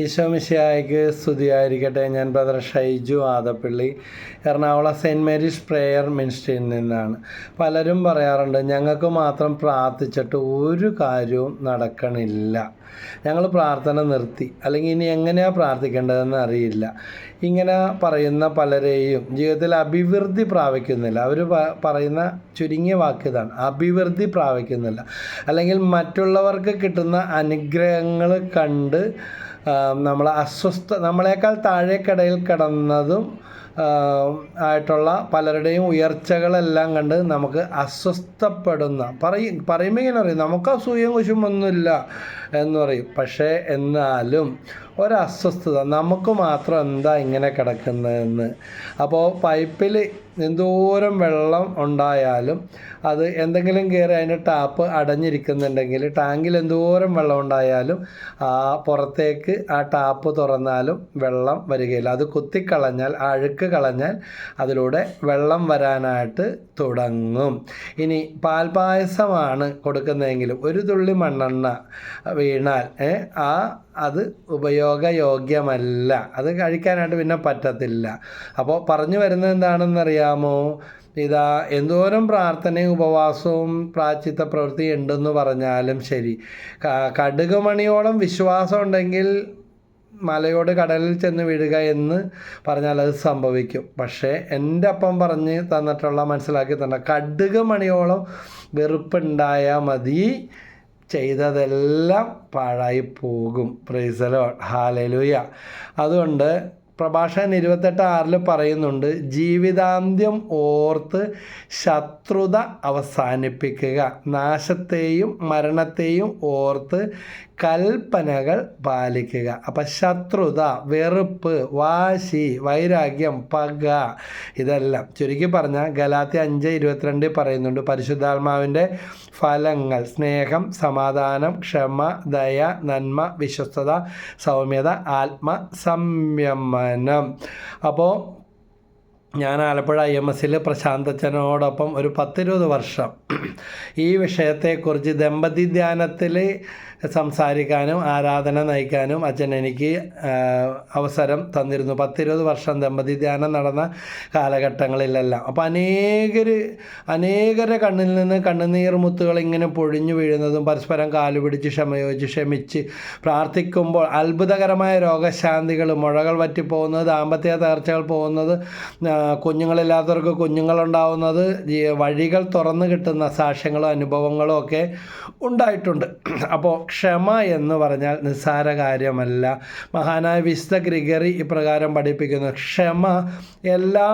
ഈശോമിശിയായിക്ക് സ്തുതിയായിരിക്കട്ടെ. ഞാൻ brother Shaiju Adappally Ernakulam Saint Mary's prayer മിനിസ്ട്രിയിൽ നിന്നാണ്. പലരും പറയാറുണ്ട് ഞങ്ങൾക്ക് മാത്രം പ്രാർത്ഥിച്ചിട്ട് ഒരു കാര്യവും നടക്കണില്ല. ഞങ്ങൾ പ്രാർത്ഥന നിർത്തി. അല്ലെങ്കിൽ ഇനി എങ്ങനെയാണ് പ്രാർത്ഥിക്കേണ്ടതെന്ന് അറിയില്ല. ഇങ്ങനെ പറയുന്ന പലരെയും ജീവിതത്തിൽ അഭിവൃദ്ധി പ്രാപിക്കുന്നില്ല. അവർ പറയുന്ന ചുരുങ്ങിയ വാക്ക് ഇതാണ് അഭിവൃദ്ധി പ്രാപിക്കുന്നില്ല. അല്ലെങ്കിൽ മറ്റുള്ളവർക്ക് കിട്ടുന്ന അനുഗ്രഹങ്ങൾ കണ്ട് നമ്മൾ അസ്വസ്ഥ നമ്മളെക്കാൾ താഴേക്കിടയിൽ കിടന്നതും ആയിട്ടുള്ള പലരുടെയും ഉയർച്ചകളെല്ലാം കണ്ട് നമുക്ക് അസ്വസ്ഥപ്പെടുന്ന പറയും പറയുമ്പോൾ ഇങ്ങനെ അറിയും നമുക്ക് അസൂയം കുശുമൊന്നുമില്ല എന്ന് പറയും. പക്ഷേ എന്നാലും ഒരസ്വസ്ഥത. നമുക്ക് മാത്രം എന്താ ഇങ്ങനെ കിടക്കുന്നതെന്ന്. അപ്പോൾ പൈപ്പിൽ എന്തോരം വെള്ളം ഉണ്ടായാലും അത് എന്തെങ്കിലും കയറി അതിന്റെ ടാപ്പ് അടഞ്ഞിരിക്കുന്നുണ്ടെങ്കിൽ ടാങ്കിൽ എന്തോരം വെള്ളം ഉണ്ടായാലും ആ പുറത്തേക്ക് ആ ടാപ്പ് തുറന്നാലും വെള്ളം വരികയില്ല. അത് കുത്തിക്കളഞ്ഞാൽ അഴുക്ക് കളഞ്ഞാൽ അതിലൂടെ വെള്ളം വരാനായിട്ട് തുടങ്ങും. ഇനി പാൽപായസമാണ് കൊടുക്കുന്നതെങ്കിലും ഒരു തുള്ളി മണ്ണെണ്ണ വീണാൽ ആ അത് ഉപയോഗയോഗ്യമല്ല. അത് കഴിക്കാനായിട്ട് പിന്നെ പറ്റത്തില്ല. അപ്പോൾ പറഞ്ഞു വരുന്നത് എന്താണെന്നറിയാമോ? ഇതാ എന്തോരം പ്രാർത്ഥനയും ഉപവാസവും പ്രാചിത്ത പ്രവൃത്തി ഉണ്ടെന്ന് പറഞ്ഞാലും ശരി. കടുകുമണിയോളം വിശ്വാസം ഉണ്ടെങ്കിൽ മലയോട് കടലിൽ ചെന്ന് വീഴുക എന്ന് പറഞ്ഞാൽ അത് സംഭവിക്കും. പക്ഷേ എന്റെ അപ്പം പറഞ്ഞ് തന്നിട്ടുള്ള മനസ്സിലാക്കി തന്നെ കടുക് മണിയോളം വെറുപ്പുണ്ടായാൽ മതി. ചെയ്തതെല്ലാം പാഴായി പോകും പ്രൈസലോ ഹാലലുയ അതുകൊണ്ട് പ്രഭാഷകൻ ഇരുപത്തെട്ട് ആറിൽ പറയുന്നുണ്ട് ജീവിതാന്ത്യം ഓർത്ത് ശത്രുത അവസാനിപ്പിക്കുക. നാശത്തെയും മരണത്തെയും ഓർത്ത് കൽപ്പനകൾ പാലിക്കുക. അപ്പം ശത്രുത വെറുപ്പ് വാശി വൈരാഗ്യം പക ഇതെല്ലാം. ചുരുക്കി പറഞ്ഞാൽ ഗലാത്തി അഞ്ച് ഇരുപത്തിരണ്ടിൽ പറയുന്നുണ്ട്. പരിശുദ്ധാത്മാവിന്റെ ഫലങ്ങൾ സ്നേഹം സമാധാനം ക്ഷമ ദയ നന്മ വിശ്വസ്തത സൗമ്യത ആത്മ സംയമനം. അപ്പോൾ ഞാൻ ആലപ്പുഴ ഐ എം എസിൽ പ്രശാന്തച്ചനോടൊപ്പം ഒരു പത്തിരുപത് വർഷം ഈ വിഷയത്തെക്കുറിച്ച് ദമ്പതി ധ്യാനത്തിൽ സംസാരിക്കാനും ആരാധന നയിക്കാനും അച്ഛൻ എനിക്ക് അവസരം തന്നിരുന്നു. പത്തിരുപത് വർഷം ദമ്പതി ധ്യാനം നടന്ന കാലഘട്ടങ്ങളിലെല്ലാം. അപ്പോൾ അനേകർ അനേകരുടെ കണ്ണിൽ നിന്ന് കണ്ണുനീർ മുത്തുകൾ ഇങ്ങനെ പൊഴിഞ്ഞു വീഴുന്നതും പരസ്പരം കാലുപിടിച്ച് ക്ഷമയോജിച്ച് ക്ഷമിച്ച് പ്രാർത്ഥിക്കുമ്പോൾ അത്ഭുതകരമായ രോഗശാന്തികൾ മുഴകൾ വറ്റിപ്പോകുന്നത് ദാമ്പത്യ തകർച്ചകൾ പോകുന്നത് കുഞ്ഞുങ്ങളില്ലാത്തവർക്ക് കുഞ്ഞുങ്ങളുണ്ടാവുന്നത് വഴികൾ തുറന്നു കിട്ടുന്ന സാക്ഷ്യങ്ങളും അനുഭവങ്ങളും ഒക്കെ ഉണ്ടായിട്ടുണ്ട്. അപ്പോൾ ക്ഷമ എന്ന് പറഞ്ഞാൽ നിസ്സാര കാര്യമല്ല. മഹാനായ വിശുദ്ധ ഗ്രിഗറി ഇപ്രകാരം പഠിപ്പിക്കുന്നു. ക്ഷമ എല്ലാ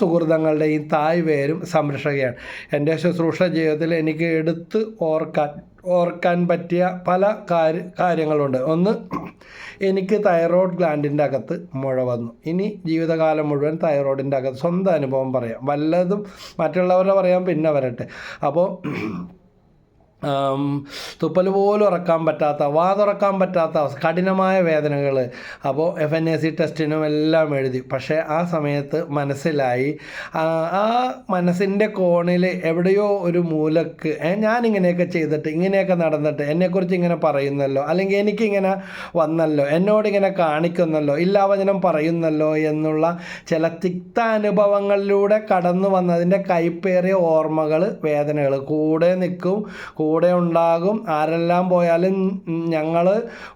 സുഹൃതങ്ങളുടെയും തായ് വേരും സംരക്ഷകയാണ്. എന്റെ ശുശ്രൂഷ ജീവിതത്തിൽ എനിക്ക് എടുത്ത് ഓർക്കാൻ ഓർക്കാൻ പറ്റിയ പല കാര്യ കാര്യങ്ങളുണ്ട്. ഒന്ന് എനിക്ക് തൈറോയ്ഡ് ഗ്ലാൻഡിന്റെ അകത്ത് മുഴ വന്നു. ഇനി ജീവിതകാലം മുഴുവൻ തൈറോയ്ഡിന്റെ അകത്ത് സ്വന്തം അനുഭവം പറയാം. വല്ലതും മറ്റുള്ളവരെ പറയാം പിന്നെ വരട്ടെ. അപ്പോൾ തുപ്പൽ പോലും ഉറക്കാൻ പറ്റാത്ത വാ തുറക്കാൻ പറ്റാത്ത കഠിനമായ വേദനകൾ അപ്പോൾ എഫ് എൻ എ സി ടെസ്റ്റിനും എല്ലാം എഴുതി. പക്ഷേ ആ സമയത്ത് മനസ്സിലായി ആ മനസ്സിന്റെ കോണിൽ എവിടെയോ ഒരു മൂലക്ക് ഞാനിങ്ങനെയൊക്കെ ചെയ്തിട്ട് ഇങ്ങനെയൊക്കെ നടന്നിട്ട് എന്നെക്കുറിച്ച് ഇങ്ങനെ പറയുന്നല്ലോ അല്ലെങ്കിൽ എനിക്കിങ്ങനെ വന്നല്ലോ എന്നോടിങ്ങനെ കാണിക്കുന്നല്ലോ ഇല്ലാവചനം പറയുന്നല്ലോ എന്നുള്ള ചില തിക്താനുഭവങ്ങളിലൂടെ കടന്നു വന്നതിന്റെ കൈപ്പേറിയ ഓർമ്മകൾ വേദനകൾ കൂടെ നിൽക്കും കൂടെ ഉണ്ടാകും ആരെല്ലാം പോയാലും ഞങ്ങൾ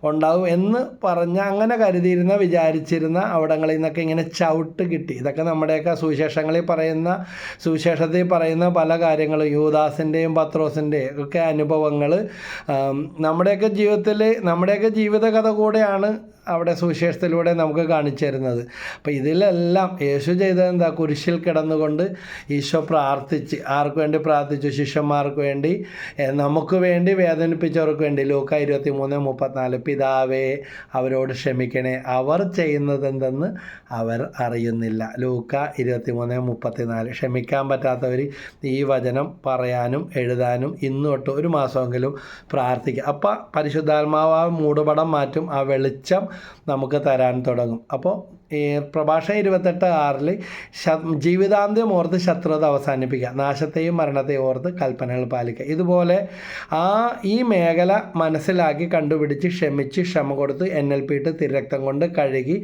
ഉണ്ടാകും എന്ന് പറഞ്ഞ് അങ്ങനെ കരുതിയിരുന്ന വിചാരിച്ചിരുന്ന അവിടങ്ങളിൽ നിന്നൊക്കെ ഇങ്ങനെ ചവിട്ട് കിട്ടി. ഇതൊക്കെ നമ്മുടെയൊക്കെ സുവിശേഷങ്ങളിൽ പറയുന്ന സുവിശേഷത്തിൽ പറയുന്ന പല കാര്യങ്ങളും യൂദാസിന്റെയും പത്രോസിന്റെയും ഒക്കെ അനുഭവങ്ങൾ. നമ്മുടെയൊക്കെ ജീവിതത്തിൽ നമ്മുടെയൊക്കെ ജീവിതകഥ കൂടെയാണ് അവിടെ സുവിശേഷത്തിലൂടെ നമുക്ക് കാണിച്ചു തരുന്നത്. അപ്പോൾ ഇതിലെല്ലാം യേശു ചെയ്തത് എന്താ? കുരിശിൽ കിടന്നുകൊണ്ട് ഈശോ പ്രാർത്ഥിച്ച് ആർക്ക് വേണ്ടി പ്രാർത്ഥിച്ചു? ശിഷ്യന്മാർക്ക് വേണ്ടി. നമുക്ക് വേണ്ടി വേദനിപ്പിച്ചവർക്ക് വേണ്ടി. ലൂക്ക ഇരുപത്തി മൂന്ന് മുപ്പത്തിനാല് പിതാവേ അവരോട് ക്ഷമിക്കണേ. അവർ ചെയ്യുന്നത് എന്തെന്ന് അവർ അറിയുന്നില്ല. ലൂക്ക ഇരുപത്തി മൂന്ന് മുപ്പത്തിനാല് ക്ഷമിക്കാൻ പറ്റാത്തവർ ഈ വചനം പറയാനും എഴുതാനും ഇന്ന് തൊട്ട് ഒരു മാസമെങ്കിലും പ്രാർത്ഥിക്കുക അപ്പം പരിശുദ്ധാത്മാവ് ആ മൂടുപടം മാറ്റും ആ വെളിച്ചം നമുക്ക് തരാൻ തുടങ്ങും. അപ്പോൾ പ്രഭാഷണം ഇരുപത്തെട്ട് ആറിൽ ജീവിതാന്ത്യം ഓർത്ത് ശത്രുത അവസാനിപ്പിക്കുക. നാശത്തെയും മരണത്തെയും ഓർത്ത് കൽപ്പനകൾ പാലിക്കുക. ഇതുപോലെ ആ ഈ മേഖല മനസ്സിലാക്കി കണ്ടുപിടിച്ച് ക്ഷമിച്ച് ക്ഷമ കൊടുത്ത് എൻ എൽ പി ഇട്ട് തിരക്തം കൊണ്ട് കഴുകി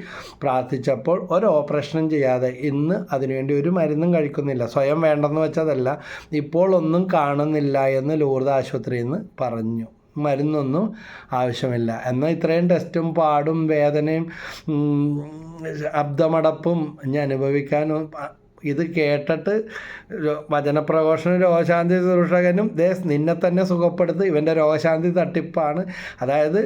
പ്രാർത്ഥിച്ചപ്പോൾ ഒരു ഓപ്പറേഷനും ചെയ്യാതെ ഇന്ന് അതിനുവേണ്ടി ഒരു മരുന്നും കഴിക്കുന്നില്ല. സ്വയം വേണ്ടെന്ന് വെച്ചതല്ല ഇപ്പോൾ ഒന്നും കാണുന്നില്ല എന്ന് ലൂർദ് ആശുപത്രിയിൽ നിന്ന് പറഞ്ഞു. മരുന്നൊന്നും ആവശ്യമില്ല. എന്നാൽ ഇത്രയും ടെസ്റ്റും പാടും വേദനയും അബ്ദമടപ്പും ഞാൻ അനുഭവിക്കാനും ഇത് കേട്ടിട്ട് വചനപ്രഘോഷനും രോഗശാന്തി ശുശ്രൂഷകനും ദേ നിന്നെ തന്നെ സുഖപ്പെടുത്തി. ഇവന്റെ രോഗശാന്തി തട്ടിപ്പാണ്. അതായത്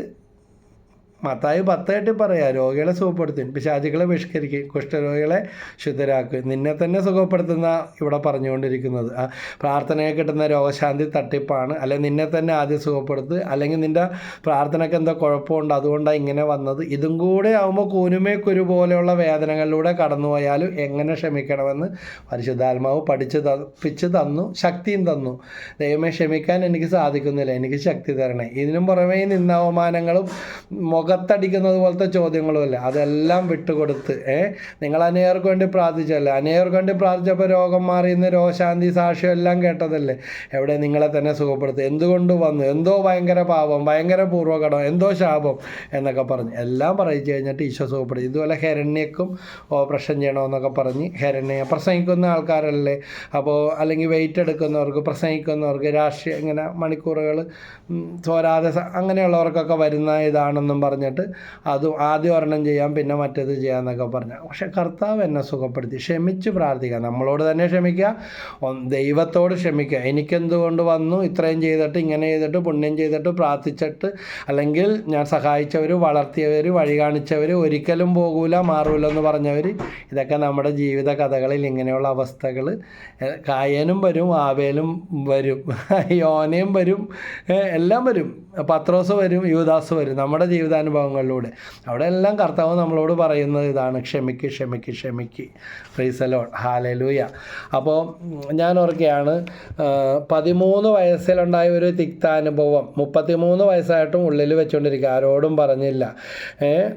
മത്തായി പത്തായിട്ട് പറയാം രോഗികളെ സുഖപ്പെടുത്തും. പിശാചികളെ ബഹിഷ്കരിക്കും കുഷ്ഠരോഗികളെ ശുദ്ധരാക്കും. നിന്നെ തന്നെ സുഖപ്പെടുത്തുന്ന ഇവിടെ പറഞ്ഞുകൊണ്ടിരിക്കുന്നത്. പ്രാർത്ഥനയെ കിട്ടുന്ന രോഗശാന്തി തട്ടിപ്പാണ്. അല്ലെങ്കിൽ നിന്നെ തന്നെ ആദ്യം സുഖപ്പെടുത്തുക അല്ലെങ്കിൽ നിന്റെ പ്രാർത്ഥനയ്ക്ക് എന്തോ കുഴപ്പമുണ്ട് അതുകൊണ്ടാണ് ഇങ്ങനെ വന്നത്. ഇതും കൂടെ ആകുമ്പോൾ കൂനുമേ കുരു പോലെയുള്ള വേദനകളിലൂടെ കടന്നുപോയാലും എങ്ങനെ ക്ഷമിക്കണമെന്ന് പരിശുദ്ധാത്മാവ് പഠിച്ച് തപ്പിച്ച് തന്നു ശക്തിയും തന്നു. ദൈവമേ ക്ഷമിക്കാൻ എനിക്ക് സാധിക്കുന്നില്ല. എനിക്ക് ശക്തി തരണേ. ഇതിനും പുറമേ ഈ നിന്നാവമാനങ്ങളും മുഖത്തടിക്കുന്നത് പോലത്തെ ചോദ്യങ്ങളുമല്ല? അതെല്ലാം വിട്ടുകൊടുത്ത് ഏ? നിങ്ങൾ അനേകർക്ക് വേണ്ടി പ്രാർത്ഥിച്ചല്ലേ അനേകർക്ക് വേണ്ടി പ്രാർത്ഥിച്ചപ്പോൾ രോഗം മാറിയെന്ന് രോഗശാന്തി സാക്ഷ്യം എല്ലാം കേട്ടതല്ലേ? എവിടെ നിങ്ങളെ തന്നെ സുഖപ്പെടുത്തും. എന്തുകൊണ്ട് വന്നു? എന്തോ ഭയങ്കര പാപം ഭയങ്കര പൂർവകടം എന്തോ ശാപം എന്നൊക്കെ പറഞ്ഞ്. എല്ലാം പറയിച്ചു കഴിഞ്ഞിട്ട് ഈശോ സുഖപ്പെടുത്തി. ഇതുപോലെ ഹെരണ്യക്കും ഓപ്പറേഷൻ ചെയ്യണമെന്നൊക്കെ പറഞ്ഞ് ഹെരണ്യ പ്രസംഗിക്കുന്ന ആൾക്കാരല്ലേ? അപ്പോൾ അല്ലെങ്കിൽ വെയിറ്റ് എടുക്കുന്നവർക്ക് പ്രസംഗിക്കുന്നവർക്ക് രാഷ്ട്രീയ ഇങ്ങനെ മണിക്കൂറുകൾ തോരാതെ അങ്ങനെയുള്ളവർക്കൊക്കെ വരുന്ന ഇതാണെന്നും പറഞ്ഞിട്ട് അത് ആദ്യം ഒരെണ്ണം ചെയ്യാം പിന്നെ മറ്റേത് ചെയ്യാമെന്നൊക്കെ പറഞ്ഞു. പക്ഷെ കർത്താവ് എന്നെ സുഖപ്പെടുത്തി ക്ഷമിച്ച് പ്രാർത്ഥിക്കുക. നമ്മളോട് തന്നെ ക്ഷമിക്കുക. ദൈവത്തോട് ക്ഷമിക്കുക. എനിക്കെന്തുകൊണ്ട് വന്നു? ഇത്രയും ചെയ്തിട്ട് ഇങ്ങനെ ചെയ്തിട്ട് പുണ്യം ചെയ്തിട്ട് പ്രാർത്ഥിച്ചിട്ട് അല്ലെങ്കിൽ ഞാൻ സഹായിച്ചവർ വളർത്തിയവർ വഴി കാണിച്ചവർ ഒരിക്കലും പോകൂല മാറൂല എന്ന് പറഞ്ഞവർ ഇതൊക്കെ നമ്മുടെ ജീവിത കഥകളിൽ ഇങ്ങനെയുള്ള അവസ്ഥകൾ. കായനും വരും ആവേലും വരും യോനയും വരും എല്ലാം വരും. പത്രോസ് വരും യുവദാസ് വരും. നമ്മുടെ ജീവിതാനുഭവങ്ങളിലൂടെ അവിടെ എല്ലാം കർത്താവ് നമ്മളോട് പറയുന്നത് ഇതാണ് ക്ഷമിക്ക് ക്ഷമിക്ക് ക്ഷമിക്ക്. ഫ്രീസലോൺ ഹാലലൂയ അപ്പോൾ ഞാൻ ഓർക്കുകയാണ് പതിമൂന്ന് വയസ്സിലുണ്ടായ ഒരു തിക്താനുഭവം മുപ്പത്തിമൂന്ന് വയസ്സായിട്ടും ഉള്ളിൽ വെച്ചുകൊണ്ടിരിക്കുക ആരോടും പറഞ്ഞില്ല.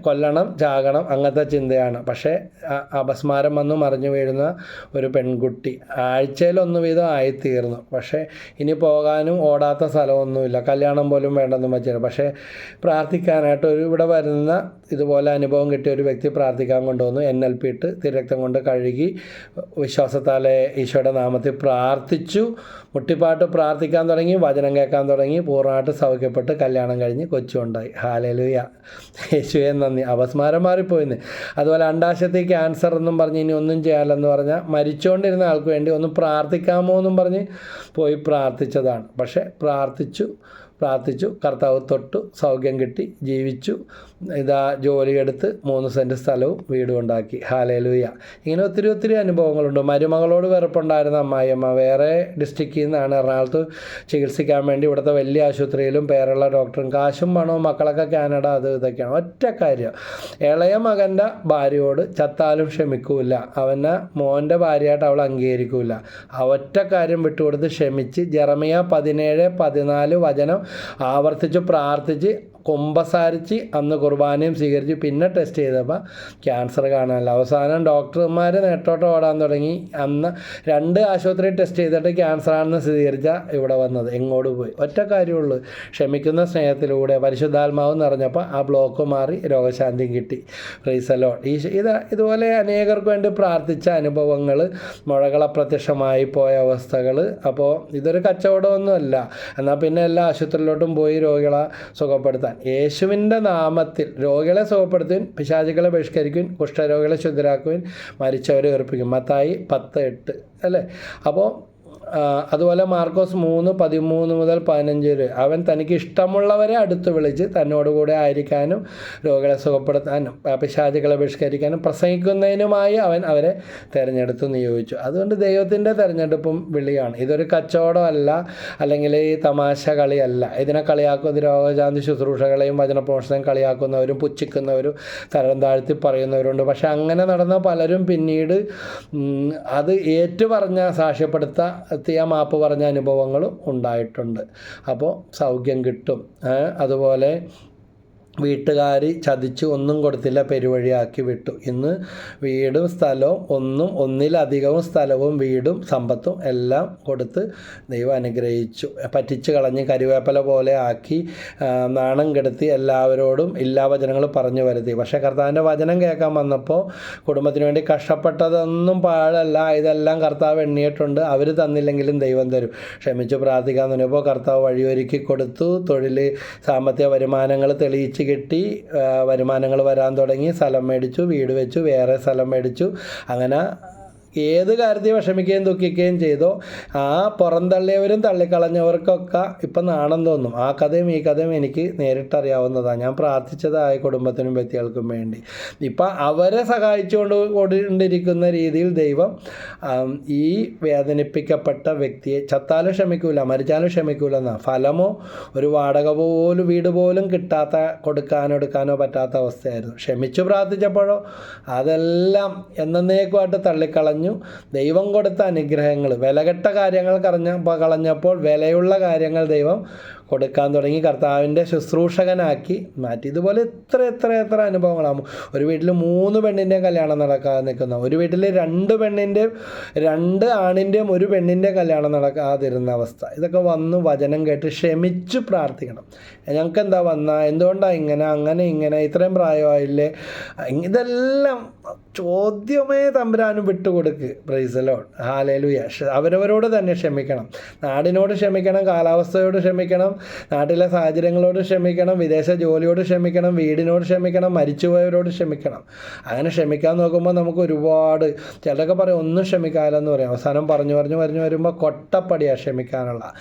കൊല്ലണം ചാകണം അങ്ങനത്തെ ചിന്തയാണ്. പക്ഷേ അപസ്മാരം വന്ന് മറിഞ്ഞു വീഴുന്ന ഒരു പെൺകുട്ടി. ആഴ്ചയിലൊന്നു വീതം ആയിത്തീർന്നു. പക്ഷേ ഇനി പോകാനും ഓടാത്ത സ്ഥലമൊന്നുമില്ല. കല്യാണം പോലും വേണ്ടെന്ന് വെച്ചു പക്ഷേ പ്രാർത്ഥിക്കാനായിട്ട് ഒരു ഇവിടെ വരുന്ന ഇതുപോലെ അനുഭവം കിട്ടിയ ഒരു വ്യക്തി പ്രാർത്ഥിക്കാൻ കൊണ്ടുവന്നു. എൻ എൽ പി ഇട്ട് തിരക്തം കൊണ്ട് കഴുകി വിശ്വാസത്താലെ ഈശോയുടെ നാമത്തിൽ പ്രാർത്ഥിച്ചു. മുട്ടിപ്പാട്ട് പ്രാർത്ഥിക്കാൻ തുടങ്ങി വചനം കേൾക്കാൻ തുടങ്ങി പൂർണമായിട്ട് സൗഖ്യപ്പെട്ട് കല്യാണം കഴിഞ്ഞ് കൊച്ചുണ്ടായി. ഹാലലുയ. യേശുവെ നന്ദി. അപസ്മാരം മാറിപ്പോയിന്ന്. അതുപോലെ അണ്ടാശത്തിൽ ക്യാൻസർ എന്നും പറഞ്ഞ് ഇനി ഒന്നും ചെയ്യാനില്ലെന്ന് പറഞ്ഞാൽ മരിച്ചുകൊണ്ടിരുന്ന ആൾക്ക് വേണ്ടി ഒന്ന് പ്രാർത്ഥിക്കാമോ എന്നും പറഞ്ഞ് പോയി പ്രാർത്ഥിച്ചതാണ്. പക്ഷേ പ്രാർത്ഥിച്ചു. പ്രാർത്ഥിച്ചു. കർത്താവ് തൊട്ടു സൗഖ്യം കിട്ടി ജീവിച്ചു. ഇതാ ജോലിയെടുത്ത് മൂന്ന് സെന്റ് സ്ഥലവും വീടും ഉണ്ടാക്കി ഹാലേലൂയ ഇങ്ങനെ ഒത്തിരി ഒത്തിരി അനുഭവങ്ങളുണ്ട്. മരുമകളോട് വെറുപ്പുണ്ടായിരുന്ന അമ്മായിയമ്മ വേറെ ഡിസ്ട്രിക്റ്റിൽ നിന്നാണ് എറണാകുളത്ത് ചികിത്സിക്കാൻ വേണ്ടി ഇവിടുത്തെ വലിയ ആശുപത്രിയിലും പേരുള്ള ഡോക്ടറും കാശും പണവും മക്കളൊക്കെ കാനഡ അത് ഇതൊക്കെയാണ്. ഒറ്റ കാര്യം. ഇളയ മകന്റെ ഭാര്യയോട് ചത്താലും ക്ഷമിക്കൂല. അവനെ മോന്റെ ഭാര്യയായിട്ട് അവൾ അംഗീകരിക്കൂല. ആ ഒറ്റ കാര്യം വിട്ടുകൊടുത്ത് ക്ഷമിച്ച് ജെറമിയ പതിനേഴ് പതിനാല് വചനം ആവർത്തിച്ച് പ്രാർത്ഥിച്ച് കുമ്പസാരിച്ച് അന്ന് കുർബാനയും സ്വീകരിച്ച് പിന്നെ ടെസ്റ്റ് ചെയ്തപ്പോൾ ക്യാൻസർ കാണാനില്ല. അവസാനം ഡോക്ടർമാർ നേട്ടോട്ട് ഓടാൻ തുടങ്ങി. അന്ന് രണ്ട് ആശുപത്രി ടെസ്റ്റ് ചെയ്തിട്ട് ക്യാൻസർ ആണെന്ന് സ്ഥിരീകരിച്ച ഇവിടെ വന്നത്. എങ്ങോട്ട് പോയി? ഒറ്റ കാര്യമുള്ളൂ. ക്ഷമിക്കുന്ന സ്നേഹത്തിലൂടെ പരിശുദ്ധാത്മാവ് നിറഞ്ഞപ്പോൾ ആ ബ്ലോക്ക് മാറി രോഗശാന്തി കിട്ടി. റീസലോ ഈ ഇത് ഇതുപോലെ അനേകർക്ക് വേണ്ടി പ്രാർത്ഥിച്ച അനുഭവങ്ങൾ മുഴകൾ അപ്രത്യക്ഷമായി പോയ അവസ്ഥകൾ. അപ്പോൾ ഇതൊരു കച്ചവടമൊന്നുമല്ല. എന്നാൽ പിന്നെ എല്ലാ ആശുപത്രിയിലോട്ടും പോയി രോഗികളെ സുഖപ്പെടുത്താൻ. യേശുവിന്റെ നാമത്തിൽ രോഗികളെ സുഖപ്പെടുത്തുവിൻ പിശാചുകളെ ബഹിഷ്കരിക്കുവിൻ കുഷ്ഠരോഗികളെ ശുദ്ധരാക്കുവിൻ മരിച്ചവരെ ഉറപ്പിക്കും മത്തായി പത്ത് എട്ട് അല്ലേ? അപ്പോൾ അതുപോലെ മാർക്കോസ് മൂന്ന് പതിമൂന്ന് മുതൽ പതിനഞ്ച് വരെ. അവൻ തനിക്ക് ഇഷ്ടമുള്ളവരെ അടുത്ത് വിളിച്ച് തന്നോടുകൂടെ ആയിരിക്കാനും രോഗികളെ സുഖപ്പെടുത്താനും പിശാചികളെ ബഹിഷ്കരിക്കാനും പ്രസംഗിക്കുന്നതിനുമായി അവൻ അവരെ തിരഞ്ഞെടുത്ത് നിയോഗിച്ചു അതുകൊണ്ട് ദൈവത്തിന്റെ തിരഞ്ഞെടുപ്പും വിളിയാണ്. ഇതൊരു കച്ചവടമല്ല അല്ലെങ്കിൽ ഈ തമാശ കളിയല്ല. ഇതിനെ കളിയാക്കുന്ന രോഗശാന്തി ശുശ്രൂഷകളെയും വചനപ്രോഷണം കളിയാക്കുന്നവരും പുച്ഛിക്കുന്നവരും തരം താഴ്ത്തി പറയുന്നവരുണ്ട്. പക്ഷെ അങ്ങനെ നടന്ന പലരും പിന്നീട് അത് ഏറ്റു പറഞ്ഞ സാക്ഷ്യപ്പെടുത്തിയ മാപ്പ് പറഞ്ഞ അനുഭവങ്ങളും ഉണ്ടായിട്ടുണ്ട്. അപ്പോൾ സൗഖ്യം കിട്ടും. അതുപോലെ വീട്ടുകാർ ചതിച്ച് ഒന്നും കൊടുത്തില്ല പെരുവഴിയാക്കി വിട്ടു. ഇന്ന് വീടും സ്ഥലവും ഒന്നും ഒന്നിലധികവും സ്ഥലവും വീടും സമ്പത്തും എല്ലാം കൊടുത്ത് ദൈവം അനുഗ്രഹിച്ചു. പറ്റിച്ച് കളഞ്ഞ് കരുവേപ്പല പോലെ ആക്കി നാണം കെടുത്തി എല്ലാവരോടും എല്ലാ വചനങ്ങൾ പറഞ്ഞു വരുത്തി. പക്ഷേ കർത്താവിന്റെ വചനം കേൾക്കാൻ വന്നപ്പോൾ കുടുംബത്തിന് വേണ്ടി കഷ്ടപ്പെട്ടതൊന്നും പാഴല്ല. ഇതെല്ലാം കർത്താവ് എണ്ണിയിട്ടുണ്ട്. അവർ തന്നില്ലെങ്കിലും ദൈവം തരും. ക്ഷമിച്ച് പ്രാർത്ഥിക്കാൻ തുടങ്ങിയപ്പോൾ കർത്താവ് വഴിയൊരുക്കി കൊടുത്തു. തൊഴിൽ സാമ്പത്തിക വരുമാനങ്ങൾ തെളിയിച്ച് കിട്ടി വരുമാനങ്ങൾ വരാൻ തുടങ്ങി സ്ഥലം മേടിച്ചു വീട് വെച്ചു വേറെ സ്ഥലം മേടിച്ചു. അങ്ങനെ ഏത് കാര്യത്തിൽ വിഷമിക്കുകയും ദുഃഖിക്കുകയും ചെയ്തോ ആ പുറന്തള്ളിയവരും തള്ളിക്കളഞ്ഞവർക്കൊക്കെ ഇപ്പം നാണം തോന്നും. ആ കഥയും ഈ കഥയും എനിക്ക് നേരിട്ടറിയാവുന്നതാണ്. ഞാൻ പ്രാർത്ഥിച്ചതായ കുടുംബത്തിനും വ്യക്തികൾക്കും വേണ്ടി. ഇപ്പം അവരെ സഹായിച്ചുകൊണ്ട് കൊണ്ടിരിക്കുന്ന രീതിയിൽ ദൈവം ഈ വേദനിപ്പിക്കപ്പെട്ട വ്യക്തിയെ ചത്താലും ക്ഷമിക്കൂല മരിച്ചാലും ക്ഷമിക്കൂല എന്നാ. ഫലമോ ഒരു വാടക പോലും വീട് പോലും കിട്ടാത്ത കൊടുക്കാനോ എടുക്കാനോ പറ്റാത്ത അവസ്ഥയായിരുന്നു. ക്ഷമിച്ചു പ്രാർത്ഥിച്ചപ്പോഴോ അതെല്ലാം എന്നേക്കുമായിട്ട് തള്ളിക്കളഞ്ഞു ദൈവം കൊടുത്ത അനുഗ്രഹങ്ങൾ. വിലകെട്ട കാര്യങ്ങൾ കളഞ്ഞ കളഞ്ഞപ്പോൾ വിലയുള്ള കാര്യങ്ങൾ ദൈവം കൊടുക്കാൻ തുടങ്ങി കർത്താവിന്റെ ശുശ്രൂഷകനാക്കി മാറ്റി. ഇതുപോലെ എത്ര എത്ര എത്ര അനുഭവങ്ങളാണ് ഒരു വീട്ടിൽ മൂന്ന് പെണ്ണിന്റെ കല്യാണം നടക്കാതെ നിൽക്കുന്ന ഒരു വീട്ടിൽ രണ്ട് പെണ്ണിന്റെയും രണ്ട് ആണിന്റെയും ഒരു പെണ്ണിന്റെ കല്യാണം നടക്കാതിരുന്ന അവസ്ഥ. ഇതൊക്കെ വന്ന് വചനം കേട്ട് ക്ഷമിച്ച് പ്രാർത്ഥിക്കണം. ഞങ്ങൾക്ക് എന്താ വന്ന? എന്തുകൊണ്ടാണ് ഇങ്ങനെ അങ്ങനെ ഇങ്ങനെ ഇത്രയും പ്രായമായില്ലേ? ഇതെല്ലാം ചോദ്യമേ തമ്പുരാനും വിട്ടുകൊടുക്ക്. പ്രൈസലോ ഹാലേലുയ അവരവരോട് തന്നെ ക്ഷമിക്കണം. നാടിനോട് ക്ഷമിക്കണം. കാലാവസ്ഥയോട് ക്ഷമിക്കണം. നാട്ടിലെ സാഹചര്യങ്ങളോട് ക്ഷമിക്കണം വിദേശ ജോലിയോട് ക്ഷമിക്കണം വീടിനോട് ക്ഷമിക്കണം മരിച്ചുപോയവരോട് ക്ഷമിക്കണം. അങ്ങനെ ക്ഷമിക്കാൻ നോക്കുമ്പോൾ നമുക്ക് ഒരുപാട് ചിലതൊക്കെ പറയും ഒന്നും ക്ഷമിക്കാമെന്ന് പറയും. അവസാനം പറഞ്ഞു പറഞ്ഞു പറഞ്ഞു വരുമ്പോൾ കൊട്ടപ്പടിയാണ് ക്ഷമിക്കാനുള്ള.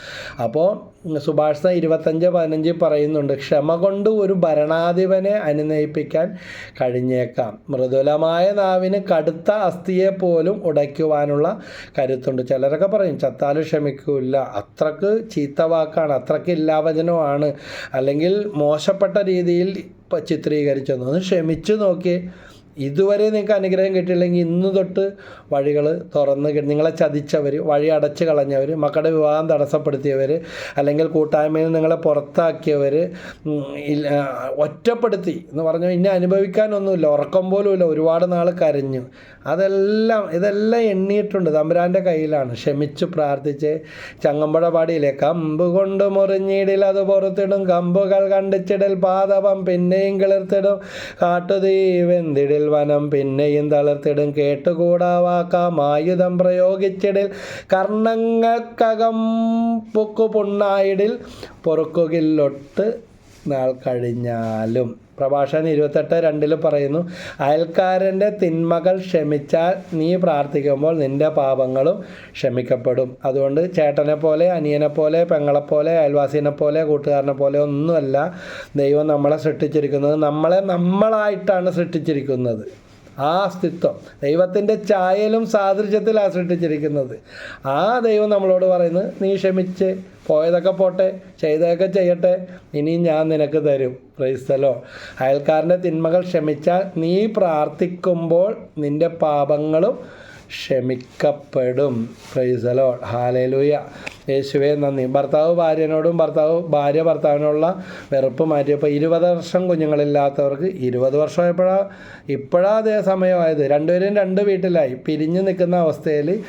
അപ്പോൾ സുഭാഷ് ഇരുപത്തഞ്ച് പതിനഞ്ച് പറയുന്നുണ്ട് ക്ഷമ കൊണ്ട് ഒരു ഭരണാധിപനെ അനുനയിപ്പിക്കാൻ കഴിഞ്ഞേക്കാം. മൃദുലമായ നാവിന് കടുത്ത അസ്ഥിയെ പോലും ഉടയ്ക്കുവാനുള്ള കരുത്തുണ്ട്. ചിലരൊക്കെ പറയും ചത്താലും ക്ഷമിക്കൂല. അത്രയ്ക്ക് ചീത്ത വാക്കാണ് അത്രയ്ക്ക് ഇല്ലാവചനമാണ് അല്ലെങ്കിൽ മോശപ്പെട്ട രീതിയിൽ ചിത്രീകരിച്ചു ഒന്ന് ക്ഷമിച്ചു നോക്കിയേ. ഇതുവരെ നിങ്ങൾക്ക് അനുഗ്രഹം കിട്ടിയില്ലെങ്കിൽ ഇന്ന് തൊട്ട് വഴികൾ തുറന്ന് നിങ്ങളെ ചതിച്ചവർ വഴി അടച്ച് കളഞ്ഞവർ മക്കളുടെ വിവാഹം തടസ്സപ്പെടുത്തിയവർ അല്ലെങ്കിൽ കൂട്ടായ്മയിൽ നിന്ന് നിങ്ങളെ പുറത്താക്കിയവർ ഒറ്റപ്പെടുത്തി എന്ന് പറഞ്ഞാൽ ഇനി അനുഭവിക്കാനൊന്നുമില്ല. ഉറക്കം പോലുമില്ല. ഒരുപാട് നാൾ കരഞ്ഞു. അതെല്ലാം ഇതെല്ലാം എണ്ണിയിട്ടുണ്ട് തമ്പുരാന്റെ കയ്യിലാണ്. ക്ഷമിച്ച് പ്രാർത്ഥിച്ച് ചങ്ങമ്പുഴ പാടിയില്ലേ? കമ്പ് കൊണ്ട് മുറിഞ്ഞിടിൽ അത് പുറത്തിടും. കമ്പുകൾ കണ്ടിച്ചിടൽ പാതപം പിന്നെയും കിളിർത്തിടും. കാട്ടുതീ വെന്തിടിൽ വനം പിന്നെയും തളർത്തിടും. കേട്ടുകൂടാവാക്കാം. ആയുധം പ്രയോഗിച്ചിടിൽ. കർണങ്ങൾക്കകം പൊക്കു പുണ്ണായിടിൽ നാൾ കഴിഞ്ഞാലും. പ്രഭാഷകൻ ഇരുപത്തെട്ട് രണ്ടിൽ പറയുന്നു അയൽക്കാരന്റെ തിന്മകൾ ക്ഷമിച്ചാൽ നീ പ്രാർത്ഥിക്കുമ്പോൾ നിന്റെ പാപങ്ങളും ക്ഷമിക്കപ്പെടും. അതുകൊണ്ട് ചേട്ടനെ പോലെ അനിയനെ പോലെ പെങ്ങളെ പോലെ അയൽവാസിനെ പോലെ കൂട്ടുകാരനെ പോലെ ഒന്നുമല്ല ദൈവം നമ്മളെ സൃഷ്ടിച്ചിരിക്കുന്നത്. നമ്മളെ നമ്മളായിട്ടാണ് സൃഷ്ടിച്ചിരിക്കുന്നത്. ആ അസ്തിത്വം ദൈവത്തിന്റെ ചായലും സാദൃശ്യത്തിൽ ആശ്രയിച്ചിരിക്കുന്നത് ആ ദൈവം നമ്മളോട് പറയുന്നത് നീ ക്ഷമിച്ച് പോയതൊക്കെ പോട്ടെ ചെയ്തതൊക്കെ ചെയ്യട്ടെ ഇനി ഞാൻ നിനക്ക് തരും. പ്രൈസ്തലോ അയൽക്കാരന്റെ തിന്മകൾ ക്ഷമിച്ചാൽ നീ പ്രാർത്ഥിക്കുമ്പോൾ നിന്റെ പാപങ്ങളും ക്ഷമിക്കപ്പെടും. പ്രൈസലോ ഹാലേലൂയ യേശുവേ നന്ദി. ഭർത്താവ് ഭാര്യനോടും ഭർത്താവ് ഭാര്യ ഭർത്താവിനുള്ള വെറുപ്പ് മാറ്റിയപ്പോൾ ഇരുപത് വർഷം കുഞ്ഞുങ്ങളില്ലാത്തവർക്ക് ഇരുപത് വർഷമായപ്പോഴാണ് ഇപ്പോഴാ അതേ സമയമായത്. രണ്ടുപേരും രണ്ട് വീട്ടിലായി. പിരിഞ്ഞു നിൽക്കുന്ന അവസ്ഥയിൽ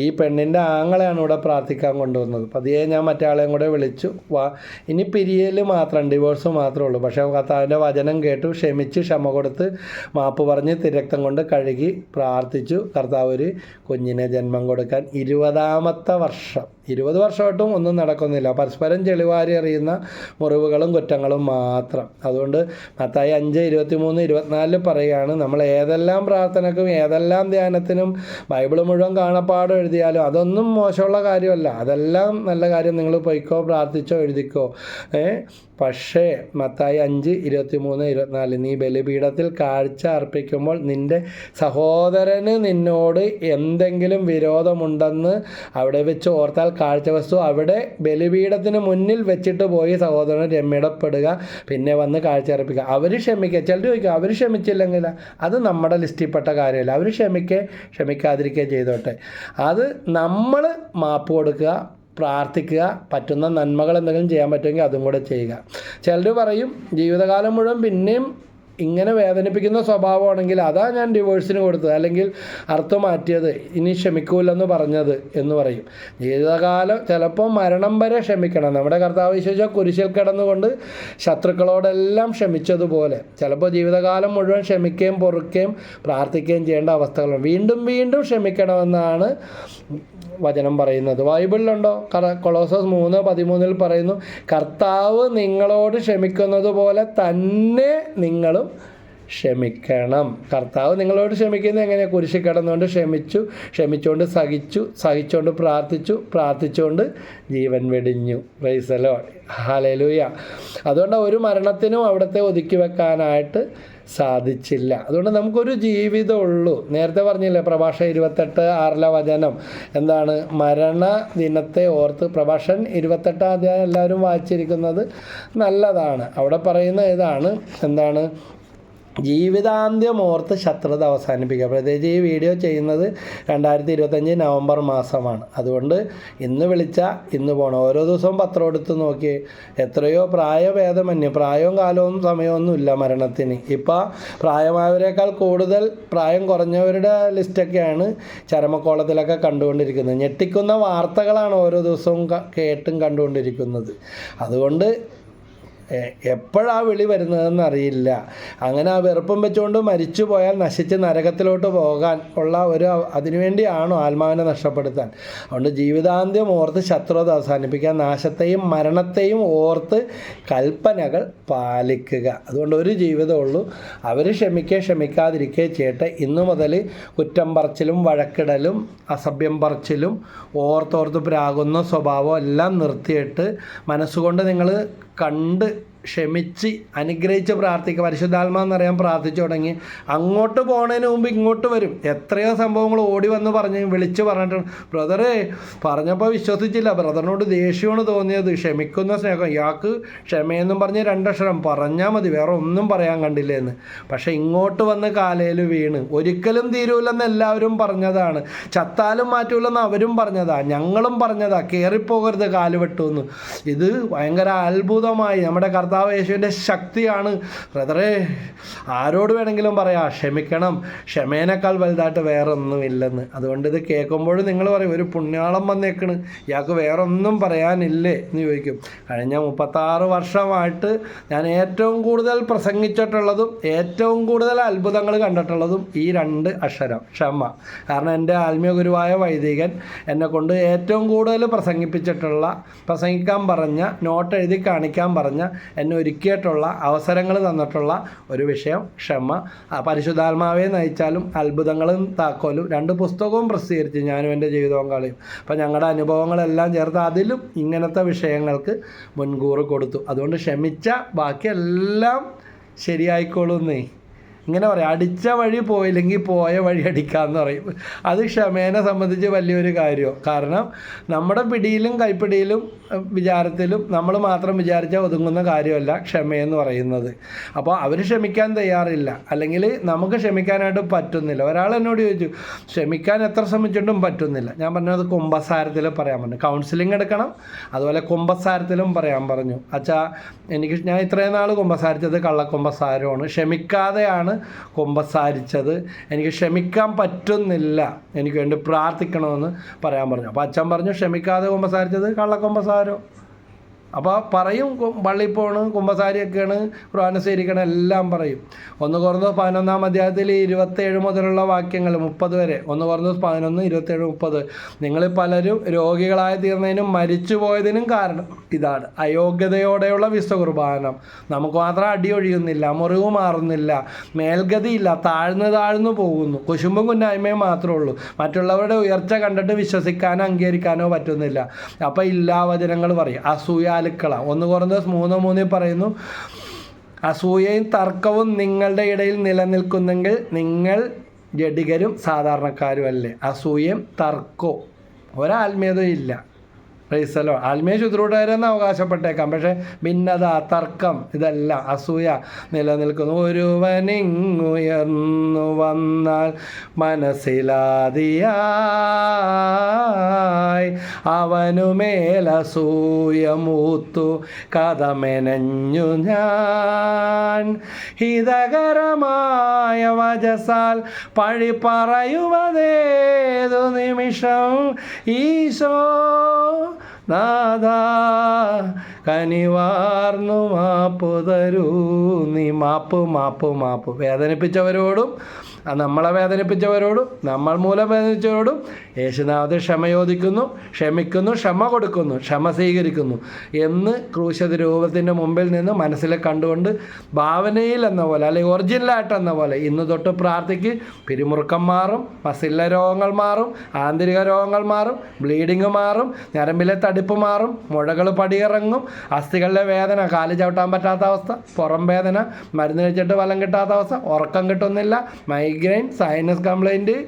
ഈ പെണ്ണിന്റെ ആങ്ങളെയാണ് ഇവിടെ പ്രാർത്ഥിക്കാൻ കൊണ്ടുവന്നത്. പതിയെ ഞാൻ മറ്റാളെയും കൂടെ വിളിച്ചു. വാ ഇനി പിരിയൽ മാത്രം ഡിവോഴ്സ് മാത്രമേ ഉള്ളൂ. പക്ഷേ കർത്താവിന്റെ വചനം കേട്ടു ക്ഷമിച്ച് ക്ഷമ കൊടുത്ത് മാപ്പ് പറഞ്ഞ് തിരക്തം കൊണ്ട് കഴുകി പ്രാർത്ഥിച്ചു. കർത്താവ് ഒരു കുഞ്ഞിനെ ജന്മം കൊടുക്കാൻ ഇരുപതാമത്തെ വർഷം. ഇരുപത് വർഷമായിട്ടും ഒന്നും നടക്കുന്നില്ല. പരസ്പരം ചെളിവാരി അറിയുന്ന മുറിവുകളും കുറ്റങ്ങളും മാത്രം. അതുകൊണ്ട് മത്തായി അഞ്ച് ഇരുപത്തി മൂന്ന് ഇരുപത്തിനാലിൽ പറയുകയാണ് നമ്മൾ ഏതെല്ലാം പ്രാർത്ഥനക്കും ഏതെല്ലാം ധ്യാനത്തിനും ബൈബിൾ മുഴുവൻ കാണപ്പാടും എഴുതിയാലും അതൊന്നും മോശമുള്ള കാര്യമല്ല. അതെല്ലാം നല്ല കാര്യം നിങ്ങൾ പൊയ്ക്കോ പ്രാർത്ഥിച്ചോ എഴുതിക്കോ. ഏ? പക്ഷേ മത്തായി അഞ്ച് ഇരുപത്തി മൂന്ന് ഇരുപത്തിനാല് നീ ബലിപീഠത്തിൽ കാഴ്ച അർപ്പിക്കുമ്പോൾ നിന്റെ സഹോദരന് നിന്നോട് എന്തെങ്കിലും വിരോധമുണ്ടെന്ന് അവിടെ വെച്ച് ഓർത്താൽ കാഴ്ച വസ്തു അവിടെ ബലിപീഠത്തിന് മുന്നിൽ വെച്ചിട്ട് പോയി സഹോദരൻ രമ്യടപ്പെടുക പിന്നെ വന്ന് കാഴ്ച അർപ്പിക്കുക. അവർ ക്ഷമിക്കുക ചിലർ ചോദിക്കുക അവർ ക്ഷമിച്ചില്ലെങ്കിൽ അത് നമ്മുടെ ലിസ്റ്റിൽപ്പെട്ട കാര്യമല്ല. അവർ ക്ഷമിക്കുക ക്ഷമിക്കാതിരിക്കുക ചെയ്തോട്ടെ. അത് നമ്മൾ മാപ്പ് കൊടുക്കുക പ്രാർത്ഥിക്കുക പറ്റുന്ന നന്മകൾ എന്തെങ്കിലും ചെയ്യാൻ പറ്റുമെങ്കിൽ അതും കൂടെ ചെയ്യുക. ചിലർ പറയും ജീവിതകാലം മുഴുവൻ പിന്നെയും ഇങ്ങനെ വേദനിപ്പിക്കുന്ന സ്വഭാവമാണെങ്കിൽ അതാ ഞാൻ ഡിവോഴ്സിന് കൊടുത്തത്. അല്ലെങ്കിൽ അർത്ഥം മാറ്റിയത് ഇനി ക്ഷമിക്കൂലെന്ന് പറഞ്ഞത് എന്ന് പറയും. ജീവിതകാലം ചിലപ്പോൾ മരണം വരെ ക്ഷമിക്കണം. നമ്മുടെ കർത്താവ് വിശ്വസിച്ച കുരിശിൽ കിടന്നുകൊണ്ട് ശത്രുക്കളോടെല്ലാം ക്ഷമിച്ചതുപോലെ ചിലപ്പോൾ ജീവിതകാലം മുഴുവൻ ക്ഷമിക്കുകയും പൊറുക്കുകയും പ്രാർത്ഥിക്കുകയും ചെയ്യേണ്ട അവസ്ഥകളുണ്ട് വീണ്ടും വീണ്ടും ക്ഷമിക്കണമെന്നാണ് വചനം പറയുന്നത്. ബൈബിളിലുണ്ടോ? കൊളോസസ് മൂന്ന് പതിമൂന്നിൽ പറയുന്നു കർത്താവ് നിങ്ങളോട് ക്ഷമിക്കുന്നത് പോലെ തന്നെ നിങ്ങളും ക്ഷമിക്കണം. കർത്താവ് നിങ്ങളോട് ക്ഷമിക്കുന്നത് എങ്ങനെയാണ് കുരിശി കിടന്നുകൊണ്ട് ക്ഷമിച്ചു ക്ഷമിച്ചുകൊണ്ട് സഹിച്ചു സഹിച്ചുകൊണ്ട് പ്രാർത്ഥിച്ചു പ്രാർത്ഥിച്ചുകൊണ്ട് ജീവൻ വെടിഞ്ഞു. പ്രൈസലോ ഹാലലൂയ അതുകൊണ്ട് ഒരു മരണത്തിനും അവിടുത്തെ ഒതുക്കി വെക്കാനായിട്ട് സാധിച്ചില്ല. അതുകൊണ്ട് നമുക്കൊരു ജീവിതമുള്ളൂ. നേരത്തെ പറഞ്ഞില്ലേ പ്രഭാഷ ഇരുപത്തെട്ട് ആറിലെ വചനം. എന്താണ്? മരണ ദിനത്തെ ഓർത്ത് പ്രഭാഷൻ ഇരുപത്തെട്ടാം അധ്യായം എല്ലാവരും വായിച്ചിരിക്കുന്നത് നല്ലതാണ്. അവിടെ പറയുന്ന ഇതാണ്. എന്താണ്? ജീവിതാന്ത്യം ഓർത്ത് ശത്രുത അവസാനിപ്പിക്കുക. പ്രത്യേകിച്ച് ഈ വീഡിയോ ചെയ്യുന്നത് രണ്ടായിരത്തി ഇരുപത്തഞ്ച് നവംബർ മാസമാണ്. അതുകൊണ്ട് ഇന്ന് വിളിച്ച ഇന്ന് പോകണം ഓരോ ദിവസവും പത്രം എടുത്ത് നോക്കി എത്രയോ പ്രായഭേദമന്യേ. പ്രായവും കാലവും സമയമൊന്നും ഇല്ല മരണത്തിന്. ഇപ്പോൾ പ്രായമായവരെക്കാൾ കൂടുതൽ പ്രായം കുറഞ്ഞവരുടെ ലിസ്റ്റൊക്കെയാണ് ചരമക്കോളത്തിലൊക്കെ കണ്ടുകൊണ്ടിരിക്കുന്നത്. ഞെട്ടിക്കുന്ന വാർത്തകളാണ് ഓരോ ദിവസവും കേട്ടും കണ്ടുകൊണ്ടിരിക്കുന്നത്. അതുകൊണ്ട് എപ്പോഴാ വിളി വരുന്നതെന്ന് അറിയില്ല. അങ്ങനെ ആ വെറുപ്പം വെച്ചുകൊണ്ട് മരിച്ചു പോയാൽ നശിച്ച് നരകത്തിലോട്ട് പോകാൻ ഉള്ള ഒരു അതിനുവേണ്ടിയാണോ ആത്മാവിനെ നഷ്ടപ്പെടുത്താൻ? അതുകൊണ്ട് ജീവിതാന്ത്യം ഓർത്ത് ശത്രുത അവസാനിപ്പിക്കുക നാശത്തെയും മരണത്തെയും ഓർത്ത് കൽപ്പനകൾ പാലിക്കുക. അതുകൊണ്ട് ഒരു ജീവിതമുള്ളൂ അവർ ക്ഷമിക്കുക ക്ഷമിക്കാതിരിക്കുക ചെയ്യട്ടെ. ഇന്നു മുതൽ കുറ്റം പറച്ചിലും വഴക്കിടലും അസഭ്യം പറച്ചിലും ഓർത്തോർത്ത് പ്രാകുന്ന സ്വഭാവം എല്ലാം നിർത്തിയിട്ട് മനസ്സുകൊണ്ട് നിങ്ങൾ കണ്ട് ക്ഷമിച്ച് അനുഗ്രഹിച്ച് പ്രാർത്ഥിക്കുക. പരിശുദ്ധാത്മാന്നറിയാൻ പ്രാർത്ഥിച്ചു തുടങ്ങി. അങ്ങോട്ട് പോണതിന് മുമ്പ് ഇങ്ങോട്ട് വരും. എത്രയോ സംഭവങ്ങൾ ഓടി വന്ന് പറഞ്ഞ് വിളിച്ച് പറഞ്ഞിട്ടുണ്ട്. ബ്രദറെ പറഞ്ഞപ്പോൾ വിശ്വസിച്ചില്ല. ബ്രദറിനോട് ദേഷ്യമാണ് തോന്നിയത്. ക്ഷമിക്കുന്ന സ്നേഹം. ഇയാൾക്ക് ക്ഷമയെന്നും പറഞ്ഞ് രണ്ടക്ഷരം പറഞ്ഞാൽ മതി. വേറെ ഒന്നും പറയാൻ കണ്ടില്ല എന്ന് പക്ഷേ ഇങ്ങോട്ട് വന്ന് കാലയിൽ വീണ്. ഒരിക്കലും തീരൂലെന്ന് എല്ലാവരും പറഞ്ഞതാണ്. ചത്താലും മാറ്റൂലെന്ന് അവരും പറഞ്ഞതാ. ഞങ്ങളും പറഞ്ഞതാ. കയറിപ്പോകരുത് കാലുവെട്ടു എന്ന് ഇത് ഭയങ്കര അത്ഭുതമായി. നമ്മുടെ കർത്താവ് യേശുവിന്റെ ശക്തിയാണ്. ബ്രദറെ ആരോട് വേണമെങ്കിലും പറയാം ക്ഷമിക്കണം. ക്ഷമേനേക്കാൾ വലുതായിട്ട് വേറെ ഒന്നുമില്ലെന്ന് അതുകൊണ്ട് ഇത് കേൾക്കുമ്പോൾ നിങ്ങൾ പറയും ഒരു പുണ്യാളം വന്നേക്കണ്. ഇയാൾക്ക് വേറെ ഒന്നും പറയാനില്ലേ? എന്ന് ചോദിക്കും. കഴിഞ്ഞ മുപ്പത്താറ് വർഷമായിട്ട് ഞാൻ ഏറ്റവും കൂടുതൽ പ്രസംഗിച്ചിട്ടുള്ളതും ഏറ്റവും കൂടുതൽ അത്ഭുതങ്ങൾ കണ്ടിട്ടുള്ളതും ഈ രണ്ട് അക്ഷരം ക്ഷമ. കാരണം എന്റെ ആത്മീയ ഗുരുവായ വൈദികൻ എന്നെ കൊണ്ട് ഏറ്റവും കൂടുതൽ പ്രസംഗിപ്പിച്ചിട്ടുള്ള പ്രസംഗിക്കാൻ പറഞ്ഞ നോട്ട് എഴുതി കാണിക്കാൻ പറഞ്ഞ എന്നെ ഒരുക്കിയിട്ടുള്ള അവസരങ്ങൾ തന്നിട്ടുള്ള ഒരു വിഷയം ക്ഷമ. പരിശുദ്ധാത്മാവെ നയിച്ചാലും അത്ഭുതങ്ങളും താക്കോലും രണ്ട് പുസ്തകവും പ്രസിദ്ധീകരിച്ച് ഞാനും എന്റെ ജീവിതവും കളിയും. അപ്പം ഞങ്ങളുടെ അനുഭവങ്ങളെല്ലാം ചേർത്ത് അതിലും ഇങ്ങനത്തെ വിഷയങ്ങൾക്ക് മുൻകൂർ കൊടുത്തു. അതുകൊണ്ട് ക്ഷമിച്ച ബാക്കിയെല്ലാം ശരിയായിക്കോളൂന്നേ ഇങ്ങനെ പറയാം അടിച്ച വഴി പോയില്ലെങ്കിൽ പോയ വഴി അടിക്കാമെന്ന് പറയും. അത് ക്ഷമേനെ സംബന്ധിച്ച് വലിയൊരു കാര്യമാണ് കാരണം നമ്മുടെ പിടിയിലും കൈപ്പിടിയിലും വിചാരത്തിലും നമ്മൾ മാത്രം വിചാരിച്ചാൽ ഒതുങ്ങുന്ന കാര്യമല്ല ക്ഷമയെന്ന് പറയുന്നത്. അപ്പോൾ അവർ ക്ഷമിക്കാൻ തയ്യാറില്ല. അല്ലെങ്കിൽ നമുക്ക് ക്ഷമിക്കാനായിട്ട് പറ്റുന്നില്ല. ഒരാൾ എന്നോട് ചോദിച്ചു ക്ഷമിക്കാൻ എത്ര ശ്രമിച്ചിട്ടും പറ്റുന്നില്ല. ഞാൻ പറഞ്ഞത് കുംഭസാരത്തിൽ പറയാൻ പറഞ്ഞു. കൗൺസിലിംഗ് എടുക്കണം അതുപോലെ കുംഭസാരത്തിലും പറയാൻ പറഞ്ഞു. അച്ഛാ എനിക്ക് ഞാൻ ഇത്രയും നാൾ കുംഭസാരിച്ചത് കള്ളക്കുംഭസാരമാണ് ക്ഷമിക്കാതെയാണ് കുംഭസാരിച്ചത് എനിക്ക് ക്ഷമിക്കാൻ പറ്റുന്നില്ല. എനിക്ക് വേണ്ടി പ്രാർത്ഥിക്കണമെന്ന് പറയാൻ പറഞ്ഞു. അപ്പോൾ അച്ഛൻ പറഞ്ഞു ക്ഷമിക്കാതെ കൊമ്പസാരിച്ചത് കള്ളക്കുംഭസാരം അപ്പോൾ പറയും പള്ളിപ്പോണ് കുമ്പസാരിയൊക്കെയാണ് ഖുർആാനെ സ്വീകരിക്കണം എല്ലാം പറയും. ഒന്ന് കുറഞ്ഞ പതിനൊന്നാം അധ്യായത്തിൽ ഇരുപത്തേഴ് മുതലുള്ള വാക്യങ്ങൾ മുപ്പത് വരെ. ഒന്ന് കുറഞ്ഞ പതിനൊന്ന് ഇരുപത്തേഴ് മുപ്പത്. നിങ്ങൾ പലരും രോഗികളായി തീർന്നതിനും മരിച്ചു പോയതിനും കാരണം ഇതാണ്. അയോഗ്യതയോടെയുള്ള വിശ്വ കുർബാനം നമുക്ക് മാത്രം അടിയൊഴിയുന്നില്ല മുറിവ് മാറുന്നില്ല മേൽഗതിയില്ല താഴ്ന്നു താഴ്ന്നു പോകുന്നു. കുശുമ്പും കുന്നായ്മയും മാത്രമേ ഉള്ളൂ. മറ്റുള്ളവരുടെ ഉയർച്ച കണ്ടിട്ട് വിശ്വസിക്കാനോ അംഗീകരിക്കാനോ പറ്റുന്നില്ല. അപ്പോൾ ഇല്ലാവചനങ്ങൾ പറയും. അസൂയാലുക്കള ഒന്ന് കുറഞ്ഞ മൂന്ന് മൂന്നിൽ പറയുന്നു അസൂയയും തർക്കവും നിങ്ങളുടെ ഇടയിൽ നിലനിൽക്കുന്നെങ്കിൽ നിങ്ങൾ ജഡികരും സാധാരണക്കാരും അല്ലേ? അസൂയയും തർക്കവും. ഒരാത്മീയതയും പ്രൈസലോ ആത്മീയ ശുശ്രൂഷകരെന്ന് അവകാശപ്പെട്ടേക്കാം. പക്ഷേ ഭിന്നത തർക്കം ഇതല്ല അസൂയ നിലനിൽക്കുന്നു. ഒരുവനിങ്ങുയർന്നു വന്നാൽ മനസ്സിലാതിയായി അവനുമേലസൂയമൂത്തു കഥമെനഞ്ഞു ഞാൻ. ഹിതകരമായ വജസാൽ പഴി പറയുവതേതു നിമിഷം ഈശോ നാദ കനിവാർന്നു മാപ്പു തരൂ. നീ മാപ്പ് മാപ്പ് മാപ്പ്. വേദനിപ്പിച്ചവരോടും നമ്മളെ വേദനിപ്പിച്ചവരോടും നമ്മൾ മൂലം വേദനിച്ചവരോടും യേശുനാഥ് ക്ഷമയോദിക്കുന്നു ക്ഷമിക്കുന്നു ക്ഷമ കൊടുക്കുന്നു ക്ഷമ സ്വീകരിക്കുന്നു എന്ന് ക്രൂശത രൂപത്തിന്റെ മുമ്പിൽ നിന്ന് മനസ്സിൽ കണ്ടുകൊണ്ട് ഭാവനയിൽ എന്ന പോലെ അല്ലെങ്കിൽ ഒറിജിനലായിട്ട് എന്ന പോലെ ഇന്ന് തൊട്ട് പ്രാർത്ഥിക്ക് പിരിമുറുക്കം മാറും മസില്ല രോഗങ്ങൾ മാറും ആന്തരിക രോഗങ്ങൾ മാറും ബ്ലീഡിങ് മാറും ഞരമ്പിലെ തടിപ്പ് മാറും മുഴകൾ പടിയിറങ്ങും അസ്ഥികളിലെ വേദന കാൽ ചവിട്ടാൻ പറ്റാത്ത അവസ്ഥ പുറം വേദന മരുന്ന് കഴിച്ചിട്ട് ഫലം കിട്ടാത്ത അവസ്ഥ ഉറക്കം കിട്ടുന്നില്ല മൈഗ്രെയിൻ സൈനസ് കംപ്ലൈന്റ്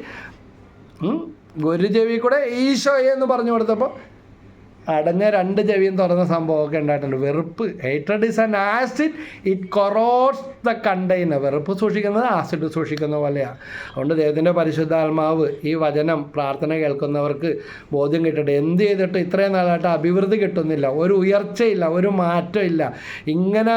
ഒരു ചെവി കൂടെ ഈശോയെ എന്ന് പറഞ്ഞു കൊടുത്തപ്പോൾ അടഞ്ഞ രണ്ട് ചെവിയും തുറന്ന സംഭവമൊക്കെ ഉണ്ടായിട്ടുണ്ട്. വെറുപ്പ് hated is an acid it corrodes the container വെറുപ്പ് സൂക്ഷിക്കുന്നത് ആസിഡ് സൂക്ഷിക്കുന്ന പോലെയാണ് അതുകൊണ്ട് ദൈവത്തിന്റെ പരിശുദ്ധാത്മാവ് ഈ വചനം പ്രാർത്ഥന കേൾക്കുന്നവർക്ക് ബോധ്യം കിട്ടട്ടെ. എന്ത് ചെയ്തിട്ട് ഇത്രയും നാളായിട്ട് അഭിവൃദ്ധി കിട്ടുന്നില്ല. ഒരു ഉയർച്ചയില്ല ഒരു മാറ്റമില്ല. ഇങ്ങനെ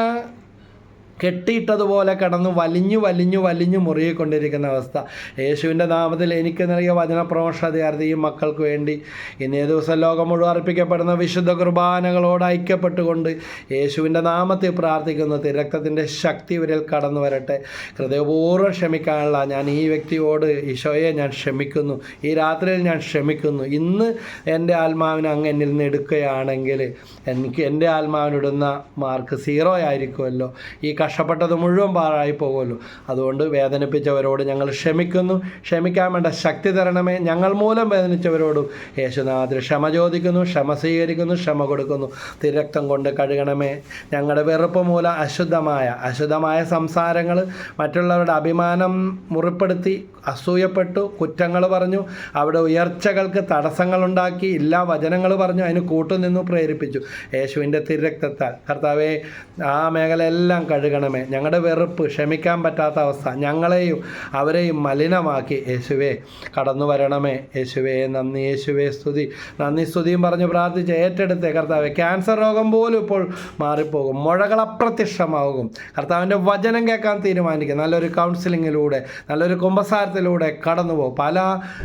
കെട്ടിയിട്ടതുപോലെ കടന്നു വലിഞ്ഞു വലിഞ്ഞു വലിഞ്ഞു മുറുകിക്കൊണ്ടിരിക്കുന്ന അവസ്ഥ. യേശുവിന്റെ നാമത്തിൽ എനിക്ക് നൽകിയ വചന പ്രമോഷാധികാരത്തെ ഈ മക്കൾക്ക് വേണ്ടി ഇന്നേ ദിവസം ലോകം മുഴുവൻ അർപ്പിക്കപ്പെടുന്ന വിശുദ്ധ കുർബാനകളോട് ഐക്യപ്പെട്ടുകൊണ്ട് യേശുവിന്റെ നാമത്തിൽ പ്രാർത്ഥിക്കുന്ന. തിരക്തത്തിന്റെ ശക്തി ഇവരിൽ കടന്നു വരട്ടെ. ഹൃദയപൂർവം ക്ഷമിക്കാനുള്ള ഞാൻ ഈ വ്യക്തിയോട് ഈശോയെ ഞാൻ ക്ഷമിക്കുന്നു. ഈ രാത്രിയിൽ ഞാൻ ക്ഷമിക്കുന്നു. ഇന്ന് എന്റെ ആത്മാവിനെ അങ്ങ് എന്നിൽ നിന്ന് എടുക്കുകയാണെങ്കിൽ എനിക്ക് എന്റെ ആത്മാവിനിടുന്ന മാർക്ക് സീറോ ആയിരിക്കുമല്ലോ. ഈ കഷ്ടപ്പെട്ടത് മുഴുവൻ പാഴായി പോകുമല്ലോ അതുകൊണ്ട് വേദനിപ്പിച്ചവരോട് ഞങ്ങൾ ക്ഷമിക്കുന്നു. ക്ഷമിക്കാൻ വേണ്ട ശക്തി തരണമേ. ഞങ്ങൾ മൂലം വേദനിച്ചവരോടും യേശുനാഥ് ക്ഷമ ചോദിക്കുന്നു ക്ഷമ സ്വീകരിക്കുന്നു ക്ഷമ കൊടുക്കുന്നു. തിരക്തം കൊണ്ട് കഴുകണമേ. ഞങ്ങളുടെ വെറുപ്പ് മൂലം അശുദ്ധമായ അശുദ്ധമായ സംസാരങ്ങൾ മറ്റുള്ളവരുടെ അഭിമാനം മുറിപ്പെടുത്തി അസൂയപ്പെട്ടു കുറ്റങ്ങൾ പറഞ്ഞു അവിടെ ഉയർച്ചകൾക്ക് തടസ്സങ്ങളുണ്ടാക്കി എല്ലാ വചനങ്ങൾ പറഞ്ഞു അതിന് കൂട്ടുനിന്നു പ്രേരിപ്പിച്ചു. യേശുവിന്റെ തിരക്തത്താൽ. കർത്താവേ ആ മേഖല എല്ലാം കഴുകണമേ ഞങ്ങളുടെ വെറുപ്പ് ക്ഷമിക്കാൻ പറ്റാത്ത അവസ്ഥ. ഞങ്ങളെയും അവരെയും മലിനമാക്കി. യേശുവേ കടന്നു വരണമേ. യേശുവേ നന്ദി. യേശുവേ സ്തുതി. നന്ദി സ്തുതിയും പറഞ്ഞ് പ്രാർത്ഥിച്ച് ഏറ്റെടുത്തേ കർത്താവ്. ക്യാൻസർ രോഗം പോലും ഇപ്പോൾ മാറിപ്പോകും. മുഴകൾ അപ്രത്യക്ഷമാകും. കർത്താവിന്റെ വചനം കേൾക്കാൻ തീരുമാനിക്കും നല്ലൊരു കൗൺസിലിങ്ങിലൂടെ നല്ലൊരു കുമ്പസാരത്തിലൂടെ കടന്നു പോകും പല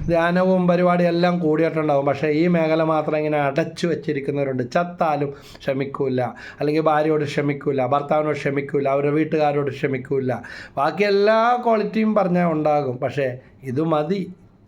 ധ്യാനവും പരിപാടിയും എല്ലാം കൂടിയിട്ടുണ്ടാകും. പക്ഷേ ഈ മേഖല മാത്രം ഇങ്ങനെ അടച്ചു വെച്ചിരിക്കുന്നവരുണ്ട്. ചത്താലും ക്ഷമിക്കൂല. അല്ലെങ്കിൽ ഭാര്യയോട് ക്ഷമിക്കൂല. ഭർത്താവിനോട് ക്ഷമിക്കൂല. അവരുടെ വീട്ടുകാരോട് ക്ഷമിക്കൂല. ബാക്കി എല്ലാ ക്വാളിറ്റിയും പറഞ്ഞാൽ ഉണ്ടാകും. പക്ഷേ ഇത് മതി.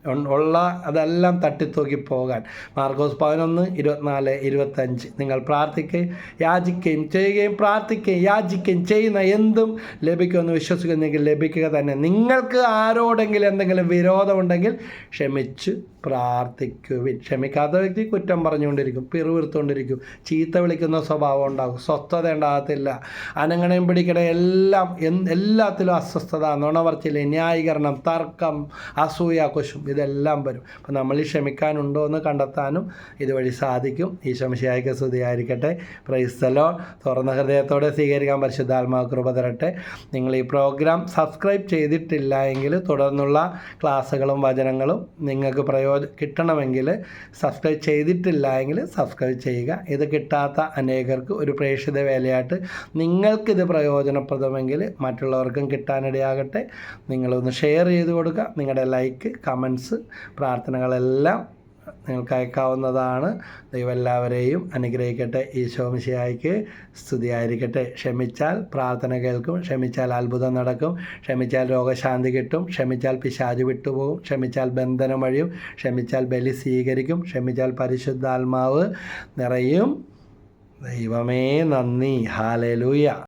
ഉള്ള അതെല്ലാം തട്ടിത്തൂക്കി പോകാൻ. മാർഗോസ് പതിനൊന്ന് ഇരുപത്തിനാല് ഇരുപത്തഞ്ച് നിങ്ങൾ പ്രാർത്ഥിക്കുകയും യാചിക്കുകയും ചെയ്യുകയും പ്രാർത്ഥിക്കുകയും യാചിക്കുകയും ചെയ്യുന്ന എന്തും ലഭിക്കുമെന്ന് വിശ്വസിക്കുന്നെങ്കിൽ ലഭിക്കുക തന്നെ. നിങ്ങൾക്ക് ആരോടെങ്കിലും എന്തെങ്കിലും വിരോധമുണ്ടെങ്കിൽ ക്ഷമിച്ച് പ്രാർത്ഥിക്കുവിൻ. ക്ഷമിക്കാത്ത വ്യക്തി കുറ്റം പറഞ്ഞുകൊണ്ടിരിക്കും പിറുവിറുത്തുകൊണ്ടിരിക്കും ചീത്ത വിളിക്കുന്ന സ്വഭാവം ഉണ്ടാകും സ്വസ്ഥത ഉണ്ടാകത്തില്ല അനങ്ങണയും പിടിക്കണ എല്ലാം എല്ലാത്തിലും അസ്വസ്ഥത നുണവർച്ചില്ല ന്യായീകരണം തർക്കം അസൂയ കുശും ഇതെല്ലാം വരും. അപ്പം നമ്മൾ ഈ ക്ഷമിക്കാനുണ്ടോ എന്ന് കണ്ടെത്താനും ഇതുവഴി സാധിക്കും. ഈ ശംശയായിക്ക് സ്തുതിയായിരിക്കട്ടെ. പ്രൈസ്തലോ തുറന്ന ഹൃദയത്തോടെ സ്വീകരിക്കാൻ പരിശുദ്ധാത്മാവ് കൃപ തരട്ടെ. നിങ്ങൾ ഈ പ്രോഗ്രാം സബ്സ്ക്രൈബ് ചെയ്തിട്ടില്ല എങ്കിൽ തുടർന്നുള്ള ക്ലാസ്സുകളും വചനങ്ങളും നിങ്ങൾക്ക് പ്രയോജനം കിട്ടണമെങ്കിൽ സബ്സ്ക്രൈബ് ചെയ്തിട്ടില്ല എങ്കിൽ സബ്സ്ക്രൈബ് ചെയ്യുക. ഇത് കിട്ടാത്ത അനേകർക്ക് ഒരു പ്രേക്ഷിത വേലയായിട്ട് നിങ്ങൾക്കിത് പ്രയോജനപ്രദമെങ്കിൽ മറ്റുള്ളവർക്കും കിട്ടാനിടയാകട്ടെ. നിങ്ങളൊന്ന് ഷെയർ ചെയ്ത് കൊടുക്കുക. നിങ്ങളുടെ ലൈക്ക് കമൻസ് പ്രാർത്ഥനകളെല്ലാം നിങ്ങൾക്ക് അയക്കാവുന്നതാണ് ദൈവം എല്ലാവരെയും അനുഗ്രഹിക്കട്ടെ. ഈശോമിശിയായിക്ക് സ്തുതിയായിരിക്കട്ടെ. ക്ഷമിച്ചാൽ പ്രാർത്ഥന കേൾക്കും. ക്ഷമിച്ചാൽ അത്ഭുതം നടക്കും. ക്ഷമിച്ചാൽ രോഗശാന്തി കിട്ടും. ക്ഷമിച്ചാൽ പിശാജ് വിട്ടുപോകും. ക്ഷമിച്ചാൽ ബന്ധനം വഴിയും. ക്ഷമിച്ചാൽ ബലി സ്വീകരിക്കും. ക്ഷമിച്ചാൽ പരിശുദ്ധാത്മാവ് നിറയും. ദൈവമേ നന്ദി. ഹാലലൂയ.